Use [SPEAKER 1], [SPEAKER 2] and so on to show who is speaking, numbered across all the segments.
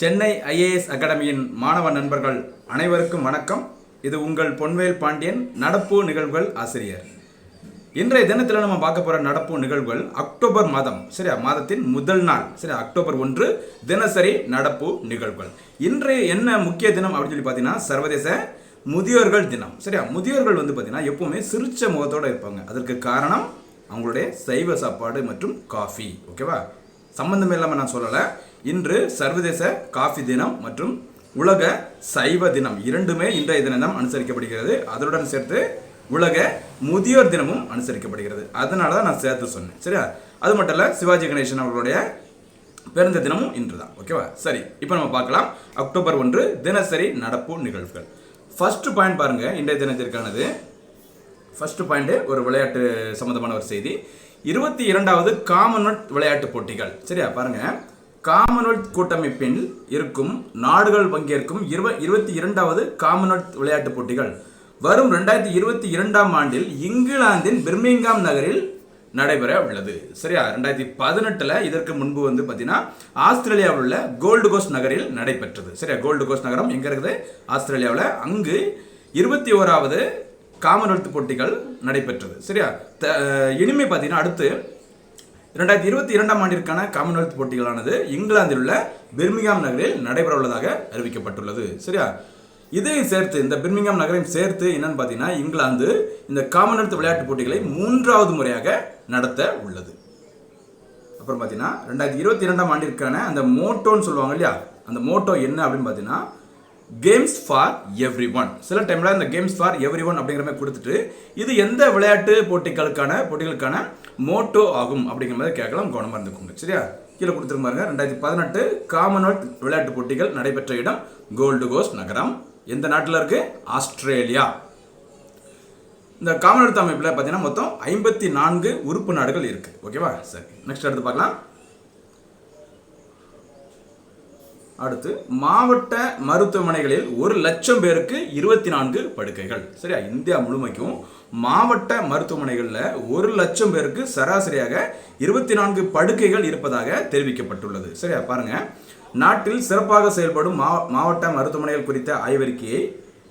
[SPEAKER 1] Chennai IAS அகாடமியின் மாணவ நண்பர்கள் அனைவருக்கும் வணக்கம். இது உங்கள் பொன்வேல் பாண்டியன் நடப்பு நிகழ்வுகள் ஆசிரியர். இன்றைய தினத்தில் நம்ம பார்க்க போகிற நடப்பு நிகழ்வுகள் அக்டோபர் மாதம் சரியா? மாதத்தின் முதல் நாள் சரியா? அக்டோபர் ஒன்று தினசரி நடப்பு நிகழ்வுகள். இன்றைய என்ன முக்கிய தினம் அப்படின்னு சொல்லி பார்த்தீங்கன்னா சர்வதேச முதியோர்கள் தினம். சரியா? முதியோர்கள் வந்து பார்த்தீங்கன்னா எப்பவுமே சிரிச்ச முகத்தோடு இருப்பாங்க. அதற்கு காரணம் அவங்களுடைய சைவ சாப்பாடு மற்றும் காஃபி. ஓகேவா? சம்மந்தம் இல்லாமல் நான் சொல்லலை. இன்று சர்வதேச காஃபி தினம் மற்றும் உலக சைவ தினம் இரண்டுமே இன்றைய தினம் அனுசரிக்கப்படுகிறது. அதனுடன் சேர்த்து உலக முதியோர் தினமும் அனுசரிக்கப்படுகிறது. அதனால தான் நான் சேர்த்து சொன்னேன். சரியா? அது மட்டும் இல்லை சிவாஜி கணேசன் அவர்களுடைய பிறந்த தினமும் இன்று தான் ஓகேவா? சரி இப்போ நம்ம பார்க்கலாம். அக்டோபர் ஒன்று தினசரி நடப்பு நிகழ்வுகள். ஃபஸ்ட்டு பாயிண்ட் பாருங்கள் இன்றைய தினத்திற்கானது. ஃபஸ்ட்டு பாயிண்ட்டு ஒரு விளையாட்டு சம்மந்தமான ஒரு செய்தி. இருபத்தி இரண்டாவது காமன்வெல்த் விளையாட்டுப் போட்டிகள். சரியா? பாருங்கள் காமன்வெல்த் கூட்டமைப்பில் இருக்கும் நாடுகள் பங்கேற்கும் இருவ இருபத்தி இரண்டாவது காமன்வெல்த் விளையாட்டுப் போட்டிகள். வரும் ரெண்டாயிரத்தி இருபத்தி இரண்டாம் ஆண்டில் இங்கிலாந்தின் பிர்மிங்காம் நகரில் நடைபெற உள்ளது. சரியா? ரெண்டாயிரத்தி பதினெட்டில் இதற்கு முன்பு வந்து பார்த்தீங்கன்னா ஆஸ்திரேலியாவில் உள்ள கோல்டு கோஸ்ட் நகரில் நடைபெற்றது. சரியா? கோல்டு கோஸ்ட் நகரம் எங்கே இருக்குது? ஆஸ்திரேலியாவில். அங்கு இருபத்தி ஓராவது காமன்வெல்த் போட்டிகள் நடைபெற்றது. சரியா? த- இனிமே பார்த்தீங்கன்னா அடுத்து இரண்டாயிரத்தி இருபத்தி இரண்டாம் ஆண்டிற்கான காமன்வெல்த் போட்டிகளானது இங்கிலாந்தில் உள்ள பிர்மிங்காம் நகரில் நடைபெற உள்ளதாக அறிவிக்கப்பட்டுள்ளது. சரியா? இதையும் சேர்த்து இந்த பிர்மிங்காம் நகரையும் சேர்த்து என்னன்னு பார்த்தீங்கன்னா இங்கிலாந்து இந்த காமன்வெல்த் விளையாட்டு போட்டிகளை மூன்றாவது முறையாக நடத்த உள்ளது. அப்புறம் பார்த்தீங்கன்னா ரெண்டாயிரத்தி இருபத்தி இரண்டாம் ஆண்டிற்கான அந்த மோட்டோன்னு சொல்லுவாங்க இல்லையா? அந்த மோட்டோ என்ன அப்படின்னு பார்த்தீங்கன்னா கேம்ஸ் ஃபார் எவ்ரி ஒன் சில டைமில் இந்த கேம்ஸ் ஃபார் எவ்ரி ஒன் அப்படிங்கிற மாதிரி கொடுத்துட்டு இது எந்த விளையாட்டு போட்டிகளுக்கான போட்டிகளுக்கான மோட்டோ ஆகும் அப்படிங்கிற மாதிரி கேட்கலாம். கவனமாக இருந்துக்கோங்க. சரியா? கீழே கொடுத்துருங்க பாருங்க. ரெண்டாயிரத்தி பதினெட்டு காமன்வெல்த் விளையாட்டு போட்டிகள் நடைபெற்ற இடம் கோல்டு கோஸ்ட் நகரம். எந்த நாட்டில் இருக்குது ஆஸ்திரேலியா. இந்த காமன்வெல்த் அமைப்பில் பார்த்தீங்கன்னா மொத்தம் ஐம்பத்தி நான்கு உறுப்பு நாடுகள் இருக்குது ஓகேவா? சரி நெக்ஸ்ட் அடுத்து பார்க்கலாம். அடுத்து மாவட்ட மருத்துவமனைகளில் ஒரு லட்சம் பேருக்கு இருபத்தி நான்கு படுக்கைகள். சரியா? இந்தியா முழுமைக்கும் மாவட்ட மருத்துவமனைகளில் ஒரு லட்சம் பேருக்கு சராசரியாக இருபத்தி நான்கு படுக்கைகள் இருப்பதாக தெரிவிக்கப்பட்டுள்ளது. சரியா? பாருங்க. நாட்டில் சிறப்பாக செயல்படும் மா மாவட்ட மருத்துவமனைகள் குறித்த ஆய்வறிக்கையை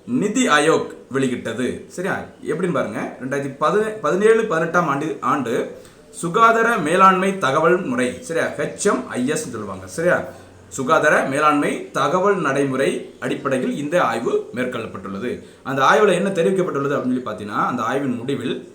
[SPEAKER 1] நிதி ஆயோக் வெளியிட்டது. சரியா? எப்படின்னு பாருங்க. ரெண்டாயிரத்தி பதினே பதினேழு பதினெட்டாம் ஆண்டு ஆண்டு சுகாதார மேலாண்மை தகவல் முறை. சரியா? ஹெச்எம்ஐஎஸ் சொல்லுவாங்க. சரியா? சுகாதார மேலாண்மை தகவல் நடைமுறை அடிப்படையில் இந்த ஆய்வு மேற்கொள்ளப்பட்டுள்ளது. அந்த ஆய்வில் என்ன தெரிவிக்கப்பட்டுள்ளது அப்படின்னு சொல்லி பார்த்தீங்கன்னா அந்த ஆய்வின் முடிவில்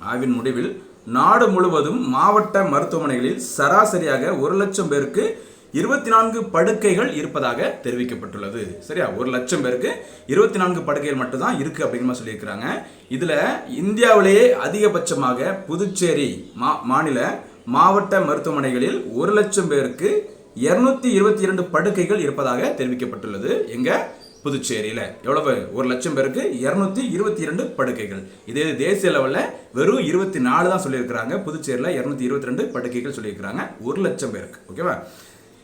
[SPEAKER 1] ஆய்வின் முடிவில் நாடு முழுவதும் மாவட்ட மருத்துவமனைகளில் சராசரியாக ஒரு லட்சம் பேருக்கு இருபத்தி நான்கு படுக்கைகள் இருப்பதாக தெரிவிக்கப்பட்டுள்ளது. சரியா? ஒரு லட்சம் பேருக்கு இருபத்தி நான்கு படுக்கைகள் மட்டும்தான் இருக்கு அப்படிங்கிற சொல்லியிருக்கிறாங்க. இதுல இந்தியாவிலேயே அதிகபட்சமாக புதுச்சேரி மா மாநில மாவட்ட மருத்துவமனைகளில் ஒரு லட்சம் பேருக்கு இருநூத்தி இருபத்தி இரண்டு படுக்கைகள் இருப்பதாக தெரிவிக்கப்பட்டுள்ளது. எங்க? புதுச்சேரியில். எவ்வளவு? ஒரு லட்சம் பேருக்கு இரநூத்தி இருபத்தி இரண்டு படுக்கைகள். இதே தேசிய லெவலில் வெறும் இருபத்தி நாலு தான் சொல்லியிருக்கிறாங்க. புதுச்சேரியில் இரநூத்தி இருபத்தி ரெண்டு படுக்கைகள் சொல்லியிருக்கிறாங்க. ஒரு லட்சம் பேருக்கு. ஓகேவா?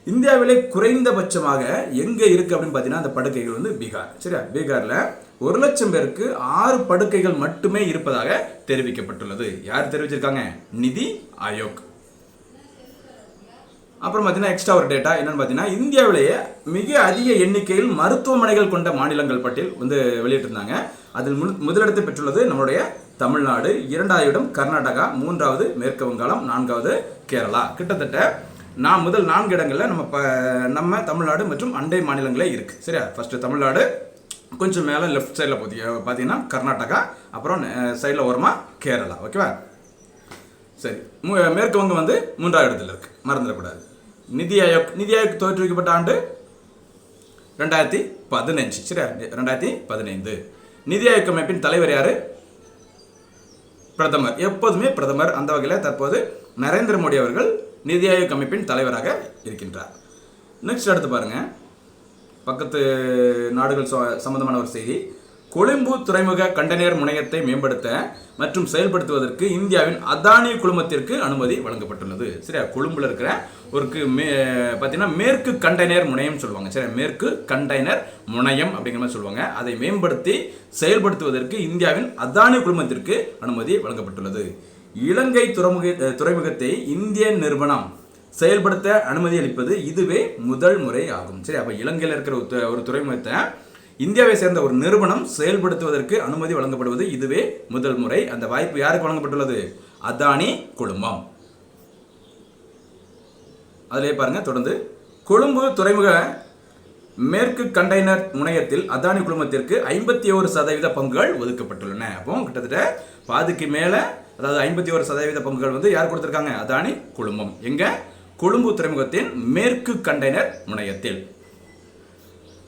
[SPEAKER 1] இந்தியாவிலே குறைந்தபட்சமாக எங்கே இருக்குது அப்படின்னு பார்த்தீங்கன்னா அந்த படுக்கைகள் வந்து பீகார். சரியா? பீகாரில் ஒரு லட்சம் பேருக்கு ஆறு படுக்கைகள் மட்டுமே இருப்பதாக தெரிவிக்கப்பட்டுள்ளது. யார் தெரிவிச்சிருக்காங்க? நிதி ஆயோக். அப்புறம் பார்த்தீங்கன்னா எக்ஸ்ட்ரா ஒரு டேட்டா என்னன்னு பார்த்தீங்கன்னா இந்தியாவிலேயே மிக அதிக எண்ணிக்கையில் மருத்துவமனைகள் கொண்ட மாநிலங்கள் பட்டியல் வந்து வெளியிட்டிருந்தாங்க. அதில் முதலிடத்தை பெற்றுள்ளது நம்மளுடைய தமிழ்நாடு இரண்டாவது இடம் கர்நாடகா மூன்றாவது மேற்கு வங்காளம் நான்காவது கேரளா. கிட்டத்தட்ட நான் முதல் நான்கு இடங்களில் நம்ம ப நம்ம தமிழ்நாடு மற்றும் அண்டை மாநிலங்களே இருக்குது சரியா? ஃபஸ்ட்டு தமிழ்நாடு கொஞ்சம் மேலே லெஃப்ட் சைடில் போத்தி பார்த்தீங்கன்னா கர்நாடகா அப்புறம் சைடில் ஓரமாக கேரளா. ஓகேவா சரி. மு- மேற்கு வங்கம் வந்து மூன்றாவது இடத்துல இருக்குது மறந்துடக்கூடாது நிதி ஆயோக் நிதி ஆயோக் தோற்றுவிக்கப்பட்ட ஆண்டு ரெண்டாயிரத்தி பதினஞ்சு. சரியா? ரெண்டாயிரத்தி பதினைந்து. நிதி ஆயோக் அமைப்பின் தலைவர் யார்? பிரதமர். எப்போதுமே பிரதமர். அந்த வகையில் தற்போது நரேந்திர மோடி அவர்கள் நிதி ஆயோக் அமைப்பின் தலைவராக இருக்கின்றார். நெக்ஸ்ட் அடுத்து பாருங்க. பக்கத்து நாடுகள் சம்பந்தமான ஒரு செய்தி. கொழும்பு துறைமுக கண்டெய்னர் முனையத்தை மேம்படுத்த மற்றும் செயல்படுத்துவதற்கு இந்தியாவின் அதானி குழுமத்திற்கு அனுமதி வழங்கப்பட்டுள்ளது. சரியா? கொழும்புல இருக்கிற ஒரு மே பார்த்தீங்கன்னா மேற்கு கண்டெய்னர் முனையம் சொல்லுவாங்க. சரி மேற்கு கண்டெய்னர் முனையம் அப்படிங்கிற மாதிரி சொல்லுவாங்க. அதை மேம்படுத்தி செயல்படுத்துவதற்கு இந்தியாவின் அதானி குழுமத்திற்கு அனுமதி வழங்கப்பட்டுள்ளது. இலங்கை துறைமுக துறைமுகத்தை இந்திய நிறுவனம் செயல்படுத்த அனுமதி அளிப்பது இதுவே முதல் முறை ஆகும். சரி அப்போ இலங்கையில் இருக்கிற ஒரு து- ஒரு துறைமுகத்தை இந்தியாவை சேர்ந்த ஒரு நிறுவனம் செயல்படுத்துவதற்கு அனுமதி வழங்கப்படுவது இதுவே முதல் முறை. அந்த வாய்ப்பு யாருக்கு வழங்கப்பட்டுள்ளது? அதானி குழுமம். அதிலே பாருங்க தொடர்ந்து. கொழும்பு துறைமுக மேற்கு கண்டெய்னர் முனையத்தில் அதானி குழுமத்திற்கு ஐம்பத்தி ஒரு சதவீத பங்குகள் ஒதுக்கப்பட்டுள்ளன. அப்போ கிட்டத்தட்ட பாதிக்கு மேலே அதாவது ஐம்பத்தி ஒரு சதவீத பங்குகள் வந்து யார் கொடுத்துருக்காங்க? அதானி குழுமம். எங்க? கொழும்பு துறைமுகத்தின் மேற்கு கண்டெய்னர் முனையத்தில்.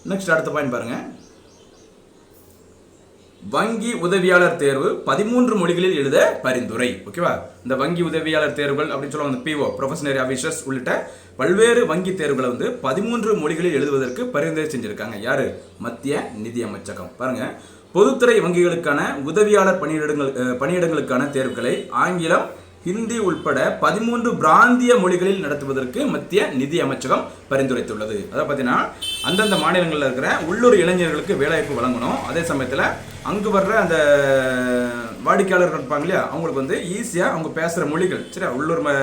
[SPEAKER 1] நெக்ஸ்ட் அடுத்த பாயிண்ட் பாருங்க. வங்கி உதவியாளர் தேர்வு பதிமூன்று மொழிகளில் எழுத பரிந்துரை. ஓகேவா இந்த வங்கி உதவியாளர் தேர்வுகள் அப்படின்னு சொல்லுவாங்க இந்த பிஓ ப்ரொஃபஷனரி ஆஃபீஸர்ஸ் உள்ளிட்ட பல்வேறு வங்கி தேர்வுகளை வந்து பதிமூன்று மொழிகளில் எழுதுவதற்கு பரிந்துரை செஞ்சிருக்காங்க. யாரு? மத்திய நிதி அமைச்சகம் பாருங்க. பொதுத்துறை வங்கிகளுக்கான உதவியாளர் பணியிடங்கள் பணியிடங்களுக்கான தேர்வுகளை ஆங்கிலம் ஹிந்தி உள்பட பதிமூன்று பிராந்திய மொழிகளில் நடத்துவதற்கு மத்திய நிதி அமைச்சகம் பரிந்துரைத்துள்ளது. அதாவது பார்த்தீங்கன்னா அந்தந்த மாநிலங்களில் இருக்கிற உள்ளூர் இளைஞர்களுக்கு வேலைவாய்ப்பு வழங்கணும். அதே சமயத்தில் அங்கு வர்ற அந்த வாடிக்கையாளர்கள் இருப்பாங்க இல்லையா அவங்களுக்கு வந்து ஈஸியாக அவங்க பேசுகிற மொழிகள் சரி உள்ளூர் ம-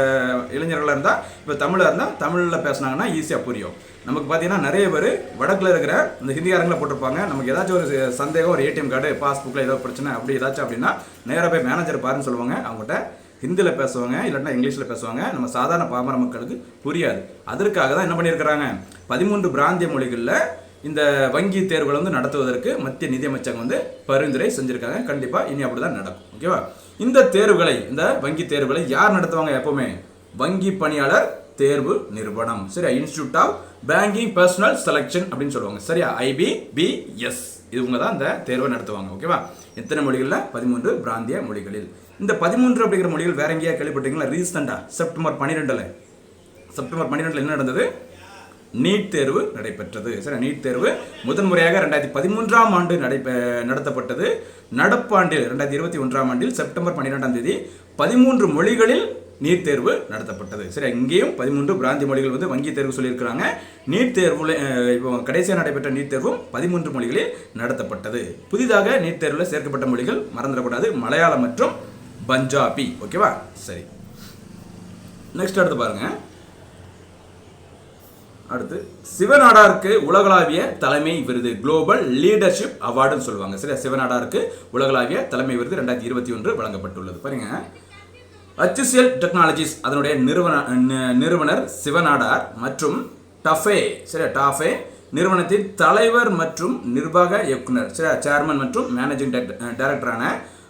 [SPEAKER 1] இளைஞர்களாக இருந்தால் இப்போ தமிழாக இருந்தால் தமிழில் பேசுனாங்கன்னா ஈஸியாக புரியும். நமக்கு பார்த்தீங்கன்னா நிறைய பேர் வடக்கில் இருக்கிற இந்த ஹிந்திக்காரங்களை போட்டிருப்பாங்க. நமக்கு ஏதாச்சும் ஒரு சந்தேகம் ஒரு ஏடிஎம் கார்டு பாஸ்புக்கில் ஏதோ பிரச்சனை அப்படி ஏதாச்சும் அப்படின்னா நேராக போய் மேனேஜர் பாருன்னு சொல்லுவாங்க. அவங்ககிட்ட ஹிந்தியில் பேசுவாங்க இல்லைன்னா இங்கிலீஷில் பேசுவாங்க. நம்ம சாதாரண பாமர மக்களுக்கு புரியாது. அதற்காக தான் என்ன பண்ணியிருக்கிறாங்க? பதிமூன்று பிராந்திய மொழிகளில் இந்த வங்கி தேர்வுகளை வந்து நடத்துவதற்கு மத்திய நிதியமைச்சகம் வந்து பரிந்துரை செஞ்சுருக்காங்க. கண்டிப்பாக இனி அப்படி தான் நடக்கும். ஓகேவா? இந்த தேர்வுகளை இந்த வங்கி தேர்வுகளை யார் நடத்துவாங்க எப்போவுமே? வங்கி பணியாளர் தேர்வு நிறுவனம். சரியா? Institute of banking personnel selection அப்படின்னு சொல்லுவாங்க. சரியா? ஐபிபிஎஸ் இவங்க தான் இந்த தேர்வை நடத்துவாங்க. ஓகேவா எத்தனை மொழிகளில்? பதிமூன்று பிராந்திய மொழிகளில். இந்த பதிமூன்று அப்படிங்கிற மொழிகள் வேற எங்கேயா கேள்விப்பட்டீங்களா ரீசெண்டாக செப்டம்பர் பன்னிரெண்டில். செப்டம்பர் பன்னிரெண்டில் என்ன நடந்தது? நீட் தேர்வு நடைபெற்றது. சரி நீட் தேர்வு முதன்முறையாக ரெண்டாயிரத்தி பதிமூன்றாம் ஆண்டு நடைபெ நடத்தப்பட்டது. நடப்பாண்டில் ரெண்டாயிரத்தி இருபத்தி ஒன்றாம் ஆண்டில் செப்டம்பர் பன்னிரெண்டாம் தேதி பதிமூன்று மொழிகளில் நீட் தேர்வு நடத்தப்பட்டது. சரி இங்கேயும் பதிமூன்று பிராந்திய மொழிகள் வந்து வங்கி தேர்வு சொல்லியிருக்கிறாங்க. நீட் தேர்வில் இப்போ கடைசியாக நடைபெற்ற நீட் தேர்வும் பதிமூன்று மொழிகளில் நடத்தப்பட்டது. புதிதாக நீட் தேர்வில் சேர்க்கப்பட்ட மொழிகள் மறந்துடக்கூடாது. மலையாளம் மற்றும் பஞ்சாபி. ஓகேவா? சரி. நெக்ஸ்ட் அடுத்து பாருங்க. அடுத்து சிவநாடாருக்கு உலகளாவிய தலைமை விருது குளோபல் லீடர்ஷிப் அவார்டுன்னு சொல்லுவாங்க. சரியா? சிவநாடாருக்கு உலகளாவிய தலைமை விருது ரெண்டாயிரத்தி இருபத்தி ஒன்று வழங்கப்பட்டுள்ளது. பாருங்க. HCL டெக்னாலஜிஸ் அதனுடைய நிறுவன நிறுவனர் சிவநாடார் மற்றும் டஃபே சரி டாஃபே நிறுவனத்தின் தலைவர் மற்றும் நிர்வாக இயக்குனர் சரி சேர்மன் மற்றும் மேனேஜிங் டைரக்டரான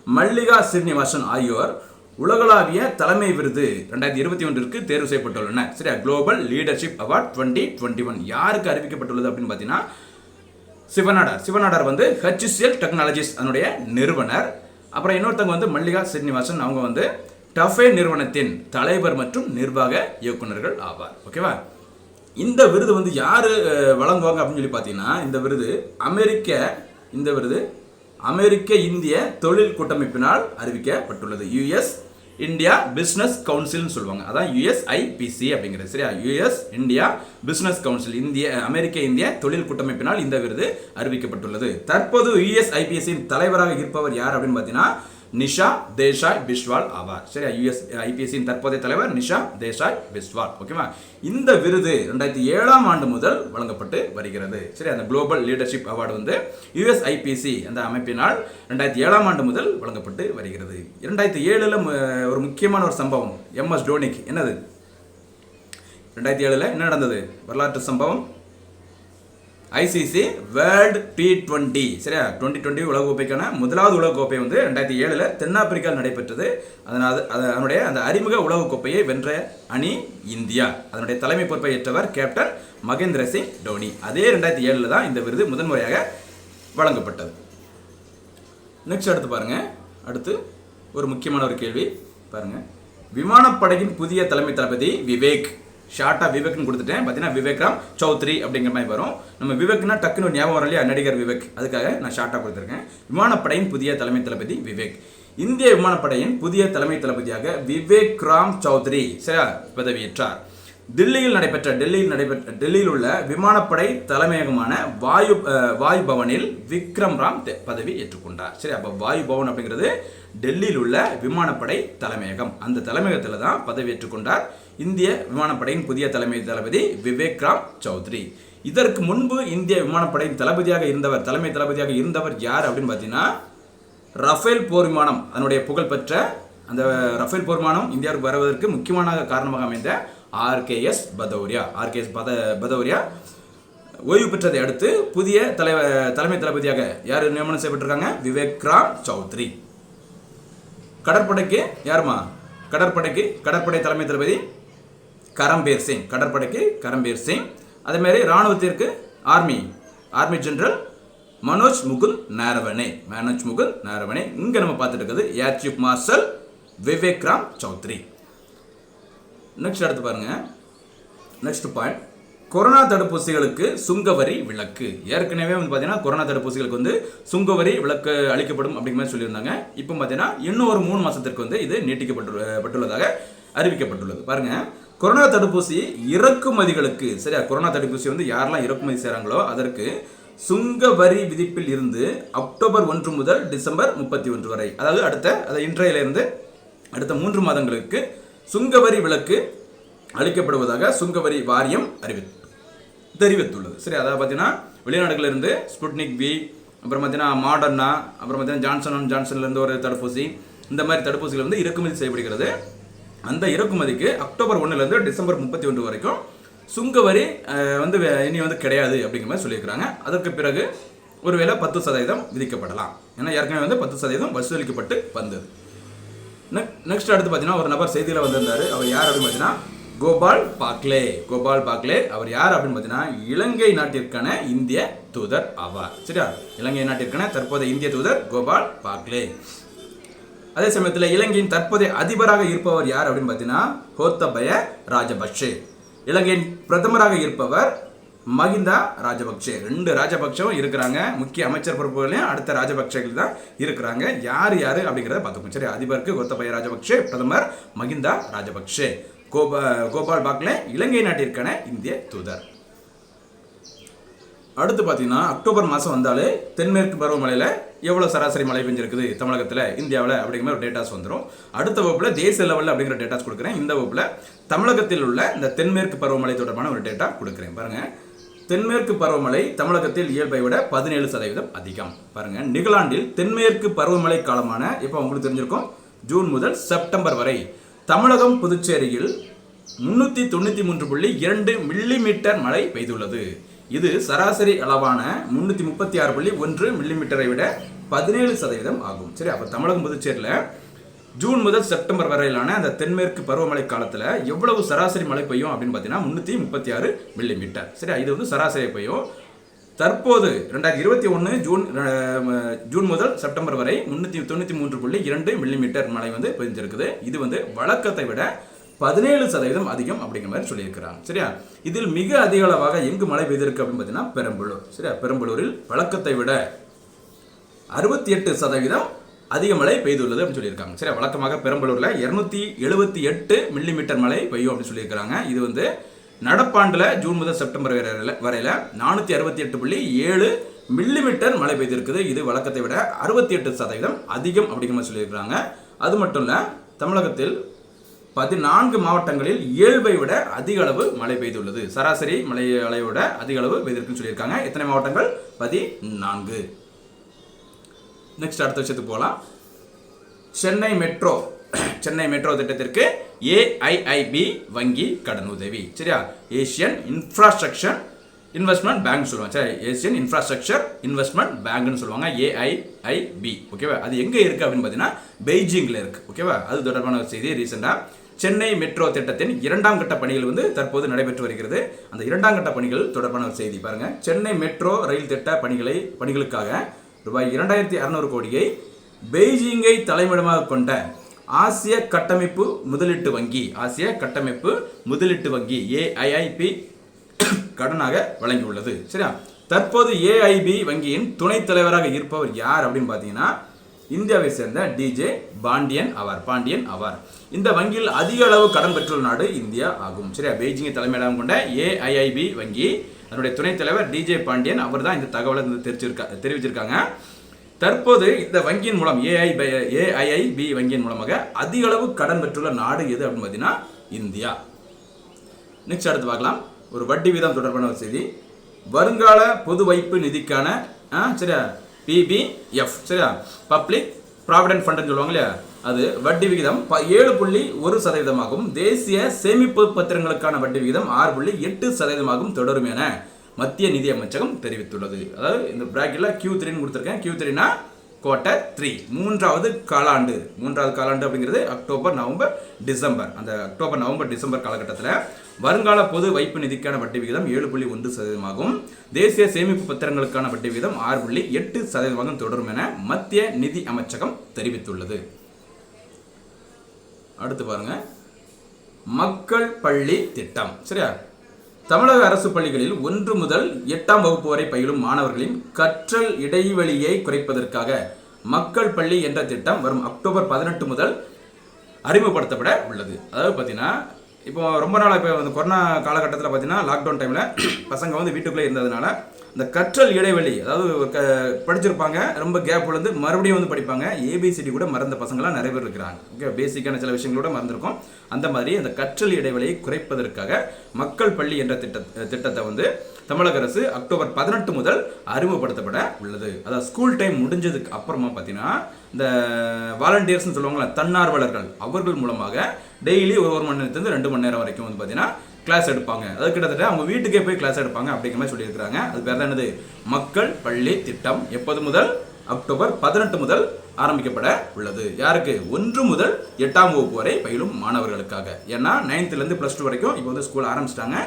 [SPEAKER 1] மல்லிகா ஸ்ரீனிவாசன் ஆகியோர் உலகளாவிய தலைமை விருது ரெண்டாயிரத்தி இருபத்தி ஒன்றிற்கு தேர்வு செய்யப்பட்டுள்ளன சரியா global leadership award twenty twenty one யாருக்கு அறிவிக்கப்பட்டுள்ளது அப்படின்னு பார்த்தீங்கன்னா சிவநாடார் சிவநாடார் வந்து ஹெச்சிஎல் டெக்னாலஜிஸ் அதனுடைய நிறுவனர். அப்புறம் இன்னொருத்தவங்க வந்து மல்லிகா ஸ்ரீனிவாசன் அவங்க வந்து டஃபே நிறுவனத்தின் தலைவர் மற்றும் நிர்வாக இயக்குனர்கள் ஆவார். ஓகேவா இந்த விருது வந்து யார் வழங்குவாங்க அப்படின்னு சொல்லி பார்த்தீங்கன்னா இந்த விருது அமெரிக்க இந்த விருது அமெரிக்க இந்திய தொழில் கூட்டமைப்பினால் அறிவிக்கப்பட்டுள்ளது. யுஎஸ் இந்தியா பிஸ்னஸ் கவுன்சில்னு சொல்லுவாங்க. அதான் யுஎஸ்ஐபிசி அப்படிங்கிறது. சரியா? யுஎஸ் இந்தியா பிஸ்னஸ் கவுன்சில் இந்திய அமெரிக்க இந்திய தொழில் கூட்டமைப்பினால் இந்த விருது அறிவிக்கப்பட்டுள்ளது. தற்போது யுஎஸ்ஐபிஎஸ்சியின் தலைவராக இருப்பவர் யார் அப்படின்னு பார்த்தீங்கன்னா நிஷா தேசாய் பிஸ்வால் ஆவார். சரியா? யூஎஸ் ஐபிஎஸ்சியின் தற்போதைய தலைவர் நிஷா தேசாய் பிஸ்வால் ஓகேவா இந்த விருது ரெண்டாயிரத்தி ஏழாம் ஆண்டு முதல் வழங்கப்பட்டு வருகிறது. சரி அந்த குளோபல் லீடர்ஷிப் அவார்டு வந்து யூஎஸ் ஐபிசி அந்த அமைப்பினால் ரெண்டாயிரத்தி ஏழாம் ஆண்டு முதல் வழங்கப்பட்டு வருகிறது. இரண்டாயிரத்தி ஏழில் ஒரு முக்கியமான ஒரு சம்பவம். எம்எஸ் டோனிக் என்னது? ரெண்டாயிரத்தி ஏழில் என்ன நடந்தது? வரலாற்று சம்பவம்? ஐசிசி வேர்ல்டு டி டுவெண்ட்டி சரியா? டுவெண்ட்டி டுவெண்ட்டி உலகக்கோப்பைக்கான முதலாவது உலகக்கோப்பை வந்து ரெண்டாயிரத்தி ஏழில் தென்னாப்பிரிக்காவில் நடைபெற்றது. அதனால் அதனுடைய அந்த அறிமுக உலகக்கோப்பையை வென்ற அணி இந்தியா. அதனுடைய தலைமை பொறுப்பை ஏற்றவர் கேப்டன் மகேந்திர சிங் டோனி அதே ரெண்டாயிரத்தி ஏழில் தான் இந்த விருது முதன்முறையாக வழங்கப்பட்டது. நெக்ஸ்ட் அடுத்து பாருங்க. அடுத்து ஒரு முக்கியமான ஒரு கேள்வி. பாருங்கள் விமானப்படையின் புதிய தலைமை தளபதி விவேக். ஷார்ட்டாக விவேக்னு கொடுத்துட்டேன். பார்த்தீங்கன்னா விவேக்ராம் சௌத்ரி அப்படிங்கிற மாதிரி வரும். நம்ம விவேக்னா டக்குன்னு ஞாபகம் வரும் இல்லையா? நடிகர் விவேக். அதுக்காக நான் ஷார்ட்டாக கொடுத்துருக்கேன். விமானப்படையின் புதிய தலைமை தளபதி விவேக். இந்திய விமானப்படையின் புதிய தலைமை தளபதியாக விவேக் ராம் சௌத்ரி சரியா பதவியேற்றார். தில்லியில் நடைபெற்ற டெல்லியில் நடைபெற்ற டெல்லியில் உள்ள விமானப்படை தலைமையகமான வாயு வாயு பவனில் விக்ரம் ராம் பதவி ஏற்றுக்கொண்டார். சரி அப்போ வாயு பவன் அப்படிங்கிறது டெல்லியில் உள்ள விமானப்படை தலைமையகம். அந்த தலைமையகத்தில் தான் பதவி ஏற்றுக்கொண்டார். இந்திய விமானப்படையின் புதிய தலைமை தளபதி விவேக் ராம் சௌத்ரி. இதற்கு முன்பு இந்திய விமானப்படையின் தளபதியாக இருந்தவர் தலைமை தளபதியாக இருந்தவர் யார் அப்படின்னு பார்த்தீங்கன்னா ரஃபேல் போர் விமானம் அதனுடைய புகழ்பெற்ற அந்த ரஃபேல் போர் விமானம் இந்தியாவுக்கு வருவதற்கு முக்கியமான காரணமாக அமைந்த ஆர்கேஎஸ் பதௌரியா. ஆர்கேஎஸ் பத பதௌரியா ஓய்வு பெற்றதை அடுத்து புதிய தலைவர் தலைமை தளபதியாக யார் நியமனம் செய்யப்பட்டிருக்காங்க? விவேக் ராம் சௌத்ரி. கடற்படைக்கு யாருமா? கடற்படைக்கு கடற்படை தலைமை தளபதி கரம்பீர் சிங் கடற்படைக்கு கரம்பீர் சிங் அதேமாரி இராணுவத்திற்கு ராணுவத்திற்கு army army general Manoj Mukund Naravane Manoj Mukund Naravane. இங்கே நம்ம பார்த்துட்டு air chief marshal Vivek Ram Chaudhari. Next அடுத்து பாருங்க. நெக்ஸ்ட் பாயிண்ட் கொரோனா தடுப்பூசிகளுக்கு சுங்கவரி விலக்கு. ஏற்கனவே வந்து பார்த்தீங்கன்னா கொரோனா தடுப்பூசிகளுக்கு வந்து சுங்கவரி விலக்கு அளிக்கப்படும் அப்படிங்கிற மாதிரி சொல்லியிருந்தாங்க. இப்போ பார்த்தீங்கன்னா இன்னும் ஒரு மூணு மாதத்திற்கு வந்து இது நீட்டிக்கப்பட்டு பட்டுள்ளதாக அறிவிக்கப்பட்டுள்ளது. பாருங்கள் கொரோனா தடுப்பூசி இறக்குமதிகளுக்கு சரியா? கொரோனா தடுப்பூசி வந்து யாரெல்லாம் இறக்குமதி செய்கிறாங்களோ அதற்கு சுங்க வரி விதிப்பில் இருந்து அக்டோபர் ஒன்று முதல் டிசம்பர் முப்பத்தி ஒன்று வரை அதாவது அடுத்த அதை இன்றையிலிருந்து அடுத்த மூன்று மாதங்களுக்கு சுங்க வரி விலக்கு அளிக்கப்படுவதாக சுங்க வரி வாரியம் அறிவி தெரிவித்துள்ளது. சரி அதாவது பார்த்தீங்கன்னா வெளிநாடுகளிலிருந்து ஸ்புட்னிக் வி அப்புறம் பார்த்தீங்கன்னா மாடர்னா அப்புறம் பார்த்தீங்கன்னா ஜான்சன் அண்ட் ஜான்சன்லேருந்து ஒரு தடுப்பூசி இந்த மாதிரி தடுப்பூசிகள் வந்து இறக்குமதி செய்யப்படுகிறது. அந்த இறக்குமதிக்கு அக்டோபர் ஒன்றுலேருந்து டிசம்பர் முப்பத்தி ஒன்று வரைக்கும் சுங்கவரி வரி வந்து வே- இனி வந்து கிடையாது அப்படிங்கிற மாதிரி சொல்லியிருக்கிறாங்க. அதற்கு பிறகு ஒருவேளை பத்து சதவீதம் விதிக்கப்படலாம். ஏன்னா ஏற்கனவே வந்து பத்து சதவீதம் வசூலிக்கப்பட்டு வந்தது. நெக்ஸ்ட் அடுத்து பார்த்தீங்கன்னா ஒரு நபர் செய்தியில் வந்திருந்தார். அவர் யார் அப்படின்னு பார்த்தீங்கன்னா கோபால் பாக்லே. கோபால் பாக்லே அவர் யார் அப்படின்னு பார்த்தீங்கன்னா இலங்கை நாட்டிற்கான இந்திய தூதர் ஆவார். சரியா? இலங்கை நாட்டிற்கான தற்போதைய இந்திய தூதர் கோபால் பாக்லே. அதே சமயத்தில் இலங்கையின் தற்போதைய அதிபராக இருப்பவர் யார் அப்படின்னு பார்த்தீங்கன்னா கோத்தபய ராஜபக்ஷே. இலங்கையின் பிரதமராக இருப்பவர் மகிந்தா ராஜபக்ஷே. ரெண்டு ராஜபக்ஷவும் இருக்கிறாங்க. முக்கிய அமைச்சர் பொறுப்புகளையும் அடுத்த ராஜபக்ஷேகள் தான் இருக்கிறாங்க. யார் யார் அப்படிங்கிறத பார்த்துக்கோங்க. சரி அதிபருக்கு கோத்தபய ராஜபக்ஷே பிரதமர் மகிந்தா ராஜபக்ஷே. கோபா கோபால் பாக்லே இலங்கை நாட்டிற்கான இந்திய தூதர். அடுத்து பார்த்தீங்கன்னா அக்டோபர் மாதம் வந்தாலே தென்மேற்கு பருவமழையில் எவ்வளோ சராசரி மழை பெஞ்சிருக்குது தமிழகத்தில் இந்தியாவில் அப்படிங்கிற மாதிரி ஒரு டேட்டாஸ் வந்துடும் அடுத்த வகுப்பில் தேசிய லெவலில் அப்படிங்கிற டேட்டாஸ் கொடுக்குறேன். இந்த வகுப்பில் தமிழகத்தில் உள்ள இந்த தென்மேற்கு பருவமழை தொடர்பான ஒரு டேட்டா கொடுக்குறேன். பாருங்கள் தென்மேற்கு பருவமழை தமிழகத்தில் இயல்பை விட பதினேழு சதவீதம் அதிகம். பாருங்கள் நிகழாண்டில் தென்மேற்கு பருவமழை காலமான இப்போ உங்களுக்கு தெரிஞ்சிருக்கும் ஜூன் முதல் செப்டம்பர் வரை தமிழகம் புதுச்சேரியில் முன்னூற்றி தொண்ணூற்றி மூன்று புள்ளி இரண்டு மில்லிமீட்டர் மழை பெய்துள்ளது. இது சராசரி அளவான முன்னூற்றி முப்பத்தி ஆறு புள்ளி ஒன்று மில்லிமீட்டரை விட பதினேழு சதவீதம் ஆகும். சரி அப்போ தமிழகம் புதுச்சேரியில் ஜூன் முதல் செப்டம்பர் வரையிலான அந்த தென்மேற்கு பருவமழை காலத்தில் எவ்வளவு சராசரி மழை பெய்யும் அப்படின்னு பார்த்தீங்கன்னா முந்நூற்றி முப்பத்தி ஆறு மில்லிமீட்டர் சரி இது வந்து சராசரி பெய்யும். தற்போது ரெண்டாயிரத்தி இருபத்தி ஒன்று ஜூன் ஜூன் முதல் செப்டம்பர் வரை முந்நூற்றி தொண்ணூற்றி மூன்று புள்ளி இரண்டு மில்லிமீட்டர் மழை வந்து பெய்ஞ்சிருக்குது இது வந்து வழக்கத்தை விட பதினேழு சதவீதம் அதிகம் அப்படிங்கிற மாதிரி சொல்லியிருக்கிறாங்க. சரியா? இதில் மிக அதிக அளவாக எங்கு மழை பெய்திருக்கு அப்படின்னு பார்த்தீங்கன்னா பெரம்பலூர். சரியா? பெரம்பலூரில் வழக்கத்தை விட அறுபத்தி எட்டு சதவீதம் அதிக மழை பெய்துள்ளது அப்படின்னு சொல்லியிருக்காங்க. சரி வழக்கமாக பெரம்பலூரில் இரநூத்தி எழுபத்தி எட்டு மில்லிமீட்டர் மழை பெய்யும் அப்படின்னு சொல்லியிருக்கிறாங்க. இது வந்து நடப்பாண்டில் ஜூன் முதல் செப்டம்பர் வரையில வரையில் நானூற்றி அறுபத்தி எட்டு புள்ளி ஏழு மில்லிமீட்டர் மழை பெய்திருக்குது. இது வழக்கத்தை விட அறுபத்தி எட்டு சதவீதம் அதிகம் அப்படிங்கிற மாதிரி சொல்லியிருக்கிறாங்க. அது மட்டும் இல்லை தமிழகத்தில் பதினான்கு மாவட்டங்களில் இயல்பை விட அதிக அளவு மழை பெய்துள்ளது. சராசரி மழை அளவோட அதிக அளவு பெய்திருக்குன்னு சொல்லியிருக்காங்க. எத்தனை மாவட்டங்கள்? பதினான்கு. நெக்ஸ்ட் அடுத்த விஷயத்துக்கு போகலாம். சென்னை மெட்ரோ சென்னை மெட்ரோ திட்டத்திற்கு ஏஐஐபி வங்கி கடனுதவி சரியா? ஏசியன் இன்ஃப்ராஸ்ட்ரக்சர் இன்வெஸ்ட்மெண்ட் பேங்க் சொல்லுவாங்க. சரி ஏசியன் இன்ஃப்ராஸ்ட்ரக்சர் இன்வெஸ்ட்மெண்ட் பேங்க்னு சொல்லுவாங்க. ஏஐஐபி ஓகேவா அது எங்கே இருக்குது அப்படின்னு பார்த்தீங்கன்னா பெய்ஜிங்கில் இருக்குது ஓகேவா அது தொடர்பான ஒரு செய்தி ரீசெண்டாக சென்னை மெட்ரோ திட்டத்தின் இரண்டாம் கட்ட பணிகள் வந்து தற்போது நடைபெற்று வருகிறது. அந்த இரண்டாம் கட்ட பணிகள் தொடர்பான ஒரு செய்தி பாருங்க. சென்னை மெட்ரோ ரயில் திட்ட பணிகளை பணிகளுக்காக ரூபாய் இரண்டாயிரத்தி அறநூறு கோடியை பெய்ஜிங்கை தலைமையிடமாக கொண்ட ஆசிய கட்டமைப்பு முதலீட்டு வங்கி ஆசிய கட்டமைப்பு முதலீட்டு வங்கி ஏஐஐபி கடனாக வழங்கியுள்ளது. சரியா? தற்போது ஏஐபி வங்கியின் துணைத் தலைவராக இருப்பவர் யார் அப்படின்னு பார்த்தீங்கன்னா இந்தியாவை சேர்ந்த டிஜே பாண்டியன் அவர் பாண்டியன் அவர் இந்த வங்கியில் அதிக அளவு கடன் பெற்றுள்ள நாடு இந்தியா ஆகும். சரியா? பெய்ஜிங்கை தலைமையிடம் கொண்ட ஏஐஐபி வங்கி அதனுடைய துணைத் தலைவர் டிஜே பாண்டியன் அவர் தான் இந்த தகவலை வந்து தெரிவிச்சிருக்கா தெரிவிச்சிருக்காங்க. தற்போது இந்த வங்கியின் மூலம் ஏஐ ஏஐஐபி வங்கியின் மூலமாக அதிக அளவு கடன் பெற்றுள்ள நாடு எது அப்படின்னு பார்த்தீங்கன்னா இந்தியா. நெக்ஸ்ட் அடுத்து பார்க்கலாம். ஒரு வட்டி வீதம் தொடர்பான ஒரு செய்தி. வருங்கால பொது வைப்பு நிதிக்கான ஆ, சரியா? பிபிஎஃப் சரியா? பப்ளிக் ப்ராவிடென்ட் ஃபண்டுன்னு சொல்லுவாங்க இல்லையா? அது வட்டி விகிதம் ப ஏழு புள்ளி ஒரு சதவீதமாகவும் தேசிய சேமிப்பு பத்திரங்களுக்கான வட்டி விகிதம் ஆறு புள்ளி எட்டு சதவீதமாகவும் தொடரும் என மத்திய நிதி அமைச்சகம் தெரிவித்துள்ளது. அதாவது இந்த பிராக்கெட்டில் கியூ த்ரீன்னு கொடுத்துருக்கேன். கியூ த்ரீனா குவார்ட்டர் த்ரீ மூன்றாவது காலாண்டு. மூன்றாவது காலாண்டு அப்படிங்கிறது அக்டோபர் நவம்பர் டிசம்பர் அந்த அக்டோபர் நவம்பர் டிசம்பர் காலகட்டத்தில் வருங்கால பொது வைப்பு நிதிக்கான வட்டி விகிதம் ஏழு புள்ளி ஒன்று சதவீதமாகும். தேசிய சேமிப்பு பத்திரங்களுக்கான வட்டி விகிதம் ஆறு புள்ளி எட்டு சதவீதமாகவும் தொடரும் என மத்திய நிதி அமைச்சகம் தெரிவித்துள்ளது. அடுத்து பாருங்க. மக்கள் பள்ளி திட்டம். சரியா? தமிழக அரசு பள்ளிகளில் ஒன்று முதல் எட்டாம் வகுப்பு வரை பயிலும் மாணவர்களின் கற்றல் இடைவெளியை குறைப்பதற்காக மக்கள் பள்ளி என்ற திட்டம் வரும் அக்டோபர் பதினெட்டு முதல் அறிமுகப்படுத்தப்பட உள்ளது. அதாவது பார்த்தீங்கன்னா இப்போ ரொம்ப நாள் இப்போ வந்து கொரோனா காலகட்டத்தில் பார்த்தீங்கன்னா லாக்டவுன் டைமில் பசங்க வந்து வீட்டுக்குள்ளே இருந்ததுனால இந்த கற்றல் இடைவெளி அதாவது க படிச்சிருப்பாங்க ரொம்ப கேப் விழுந்து மறுபடியும் வந்து படிப்பாங்க. ஏபிசிடி கூட மறந்த பசங்களாம் நிறைய பேர் இருக்கிறாங்க. ஓகே பேசிக்கான சில விஷயங்களோட மறந்துருக்கோம். அந்த மாதிரி அந்த கற்றல் இடைவெளியை குறைப்பதற்காக மக்கள் பள்ளி என்ற திட்ட திட்டத்தை வந்து தமிழக அரசு அக்டோபர் பதினெட்டு முதல் அறிமுகப்படுத்தப்பட உள்ளது. அதாவது ஸ்கூல் டைம் முடிஞ்சதுக்கு அப்புறமா பார்த்தீங்கன்னா இந்த வாலண்டியர்ஸ்னு சொல்லுவாங்களா தன்னார்வலர்கள் அவர்கள் மூலமாக டெய்லி ஒரு ஒரு மணி நேரத்துலேருந்து ரெண்டு மணி நேரம் வரைக்கும் வந்து பார்த்தீங்கன்னா கிளாஸ் எடுப்பாங்க. அது கிட்டத்தட்ட அவங்க வீட்டுக்கே போய் கிளாஸ் எடுப்பாங்க அப்படிங்கிற மாதிரி சொல்லியிருக்கிறாங்க. அது பேர் தான் என்னது? மக்கள் பள்ளி திட்டம். எப்போது முதல்? அக்டோபர் பதினெட்டு முதல் ஆரம்பிக்கப்பட உள்ளது. யாருக்கு? ஒன்று முதல் எட்டாம் வகுப்பு வரை பயிலும் மாணவர்களுக்காக. ஏன்னா நைன்த்துலேருந்து ப்ளஸ் டூ வரைக்கும் இப்போ வந்து ஸ்கூல் ஆரம்பிச்சிட்டாங்க.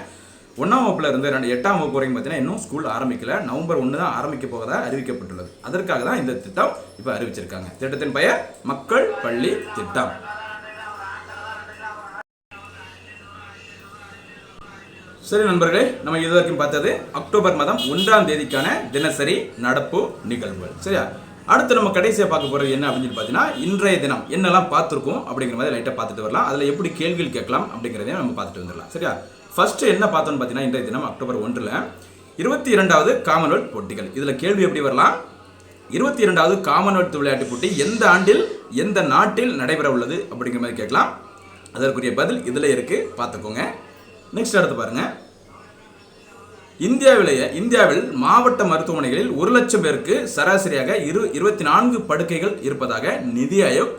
[SPEAKER 1] ஒன்றாம் வகுப்புல இருந்து ரெண்டு எட்டாம் வகுப்பு வரைக்கும் பார்த்தீங்கன்னா இன்னும் ஸ்கூல் ஆரம்பிக்கல. நவம்பர் ஒன்று தான் ஆரம்பிக்க போவதாக அறிவிக்கப்பட்டுள்ளது. அதற்காக தான் இந்த திட்டம் இப்போ அறிவிச்சிருக்காங்க. திட்டத்தின் பெயர் மக்கள் பள்ளி திட்டம். சரி நண்பர்களே நம்ம இது வரைக்கும் பார்த்தது அக்டோபர் மாதம் ஒன்றாம் தேதிக்கான தினசரி நடப்பு நிகழ்வுகள். சரியா? அடுத்து நம்ம கடைசியாக பார்க்க போகிறது என்ன அப்படின்னு பார்த்தீங்கன்னா இன்றைய தினம் என்னெல்லாம் பார்த்துருக்கோம் அப்படிங்கிற மாதிரி லைட்டாக பார்த்துட்டு வரலாம். அதில் எப்படி கேள்விகள் கேட்கலாம் அப்படிங்கிறதையும் நம்ம பார்த்துட்டு வந்துடலாம். சரியா? ஃபஸ்ட்டு என்ன பார்த்தோம்னு பார்த்தீங்கன்னா இன்றைய தினம் அக்டோபர் ஒன்றில் இருபத்தி இரண்டாவது காமன்வெல்த் போட்டிகள். இதில் கேள்வி எப்படி வரலாம்? இருபத்தி இரண்டாவது காமன்வெல்த் விளையாட்டுப் போட்டி எந்த ஆண்டில் எந்த நாட்டில் நடைபெற உள்ளது அப்படிங்கிற மாதிரி கேட்கலாம். அதற்குரிய பதில் இதில் இருக்குது பார்த்துக்கோங்க. நெக்ஸ்ட் அடுத்து பாருங்கள் இந்தியாவிலேயே இந்தியாவில் மாவட்ட மருத்துவமனைகளில் ஒரு லட்சம் பேருக்கு சராசரியாக இரு இருபத்தி நான்கு படுக்கைகள் இருப்பதாக நிதி ஆயோக்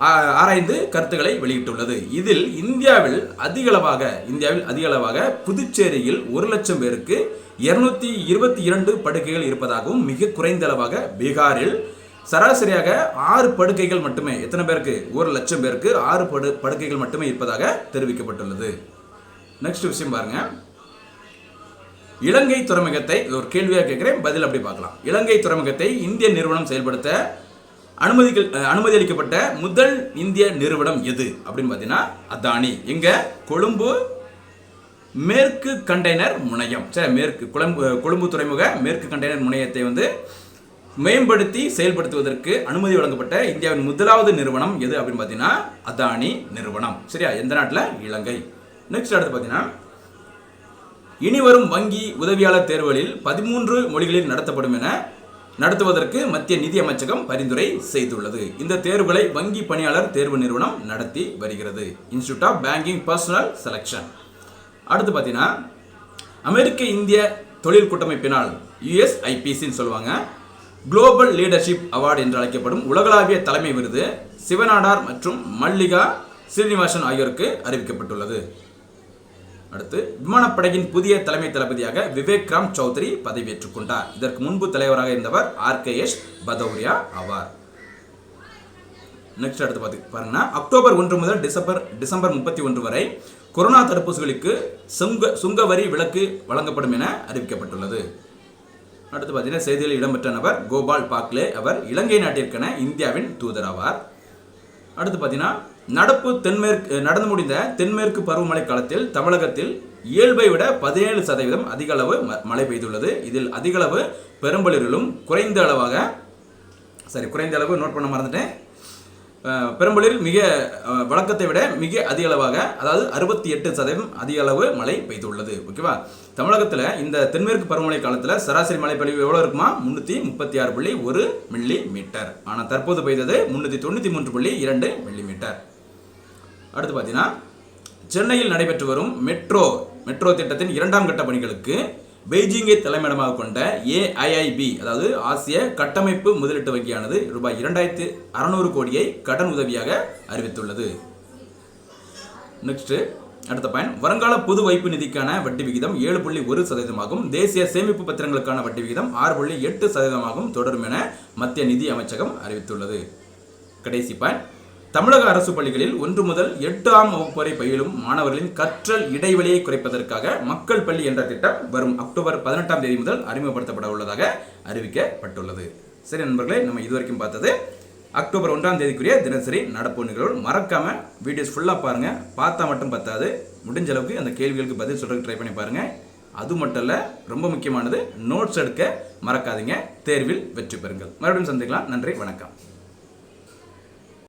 [SPEAKER 1] ஆ- ஆராய்ந்து கருத்துக்களை வெளியிட்டுள்ளது. இதில் இந்தியாவில் அதிகளவாக இந்தியாவில் அதிகளவாக புதுச்சேரியில் ஒரு லட்சம் பேருக்கு இருநூத்தி இருபத்தி இரண்டு படுக்கைகள் இருப்பதாகவும் மிக குறைந்த அளவாக பீகாரில் சராசரியாக ஆறு படுக்கைகள் மட்டுமே எத்தனை பேருக்கு? ஒரு லட்சம் பேருக்கு ஆறு படு படுக்கைகள் மட்டுமே இருப்பதாக தெரிவிக்கப்பட்டுள்ளது. நெக்ஸ்ட் விஷயம் பாருங்க. இலங்கை துறைமுகத்தை இது ஒரு கேள்வியாக கேட்குறேன் பதில் அப்படி பார்க்கலாம். இலங்கை துறைமுகத்தை இந்திய நிறுவனம் செயல்படுத்த அனுமதிக்க அனுமதி அளிக்கப்பட்ட முதல் இந்திய நிறுவனம் எது? அப்படின்னு பார்த்தீங்கன்னா அதானி. எங்க? கொழும்பு மேற்கு கண்டெய்னர் முனையம். சரி மேற்கு கொழும்பு கொழும்பு துறைமுக மேற்கு கண்டெய்னர் முனையத்தை வந்து மேம்படுத்தி செயல்படுத்துவதற்கு அனுமதி வழங்கப்பட்ட இந்தியாவின் முதலாவது நிறுவனம் எது அப்படின்னு பார்த்தீங்கன்னா அதானி நிறுவனம். சரியா? எந்த நாட்டில்? இலங்கை. நெக்ஸ்ட் அடுத்து பார்த்தீங்கன்னா இனி வரும் வங்கி உதவியாளர் தேர்வுகளில் பதிமூன்று மொழிகளில் நடத்தப்படும் என நடத்துவதற்கு மத்திய நிதி அமைச்சகம் பரிந்துரை செய்துள்ளது. இந்த தேர்வுகளை வங்கி பணியாளர் தேர்வு நிறுவனம் நடத்தி வருகிறது. Institute of banking personnel selection அடுத்து பார்த்தீங்கன்னா அமெரிக்க இந்திய தொழில் கூட்டமைப்பினால் யுஎஸ்ஐபிசின்னு சொல்லுவாங்க. குளோபல் லீடர்ஷிப் அவார்டு என்று அழைக்கப்படும் உலகளாவிய தலைமை விருது சிவனாடார் மற்றும் மல்லிகா ஸ்ரீனிவாசன் ஆகியோருக்கு அறிவிக்கப்பட்டுள்ளது. அடுத்து விமானப்படையின் புதிய தலைமை தளபதியாக விவேக் ராம் சௌத்ரி பதவியேற்றுக் கொண்டார். இதற்கு முன்பு தலைவராக இருந்தவர் ஆர் கே எஸ் பதௌரியா ஆவார். நெக்ஸ்ட் அடுத்து பார்த்து பாருங்கன்னா அக்டோபர் ஒன்று முதல் டிசம்பர் டிசம்பர் முப்பத்தி ஒன்று வரை கொரோனா தடுப்பூசிகளுக்கு சுங்க சுங்க வரி விலக்கு வழங்கப்படும் என அறிவிக்கப்பட்டுள்ளது. அடுத்து பார்த்தீங்கன்னா செய்தியில் இடம்பெற்ற நபர் கோபால் பாக்லே அவர் இலங்கை நாட்டிற்கென இந்தியாவின் தூதர் ஆவார் அடுத்து பார்த்தீங்கன்னா நடப்பு தென்மேற்கு நடந்து முடிந்த தென்மேற்கு பருவமழை காலத்தில் தமிழகத்தில் இயல்பை விட பதினேழு சதவீதம் அதிக அளவு ம- மழை பெய்துள்ளது. இதில் அதிக அளவு பெரும்பலூரிலும் குறைந்த அளவாக சரி குறைந்த அளவு நோட் பண்ண மறந்துட்டேன். அஹ், பெரம்பலூரில் மிக வழக்கத்தை விட மிக அதிக அளவாக அதாவது அறுபத்தி எட்டு சதவீதம் அதிக அளவு மழை பெய்துள்ளது. ஓகேவா தமிழகத்தில் இந்த தென்மேற்கு பருவமழை காலத்தில் சராசரி மழை பொழிவு எவ்வளோ இருக்குமா? முந்நூற்றி முப்பத்தி ஆறு புள்ளி ஒரு மில்லி மீட்டர். ஆனால் தற்போது பெய்தது முந்நூற்றி தொண்ணூற்றி மூன்று புள்ளி இரண்டு மில்லி மீட்டர். அடுத்து பார்த்தீங்கன்னா சென்னையில் நடைபெற்று வரும் மெட்ரோ மெட்ரோ திட்டத்தின் இரண்டாம் கட்ட பணிகளுக்கு பெய்ஜிங்கை தலைமையிடமாக கொண்ட ஏஐஐபி அதாவது ஆசிய கட்டமைப்பு முதலீட்டு வங்கியானது ரூபாய் இரண்டாயிரத்து அறநூறு கோடியை கடன் உதவியாக அறிவித்துள்ளது. நெக்ஸ்ட்டு அடுத்த பயன் வருங்கால பொது வைப்பு நிதிக்கான வட்டி விகிதம் ஏழு புள்ளி ஒரு சதவீதமாகும். தேசிய சேமிப்பு பத்திரங்களுக்கான வட்டி விகிதம் ஆறு புள்ளி எட்டு சதவீதமாகவும் தொடரும் என மத்திய நிதி அமைச்சகம் அறிவித்துள்ளது. கடைசி பயன் தமிழக அரசு பள்ளிகளில் ஒன்று முதல் எட்டாம் வகுப்பு வரை பயிலும் மாணவர்களின் கற்றல் இடைவெளியை குறைப்பதற்காக மக்கள் பள்ளி என்ற திட்டம் வரும் அக்டோபர் பதினெட்டாம் தேதி முதல் அறிமுகப்படுத்தப்பட உள்ளதாக அறிவிக்கப்பட்டுள்ளது. சரி நண்பர்களே நம்ம இதுவரைக்கும் பார்த்தது அக்டோபர் ஒன்றாம் தேதிக்குரிய தினசரி நடப்பு நிகழ்வு மறக்காம வீடியோஸ் ஃபுல்லாக பாருங்க. பார்த்தா மட்டும் பத்தாது. முடிஞ்ச அளவுக்கு அந்த கேள்விகளுக்கு பதில் சொல்றதுக்கு ட்ரை பண்ணி பாருங்க. அது மட்டும் இல்ல ரொம்ப முக்கியமானது நோட்ஸ் எடுக்க மறக்காதீங்க. தேர்வில் வெற்றி பெறுங்கள். மறுபடியும் சந்திக்கலாம். நன்றி வணக்கம்.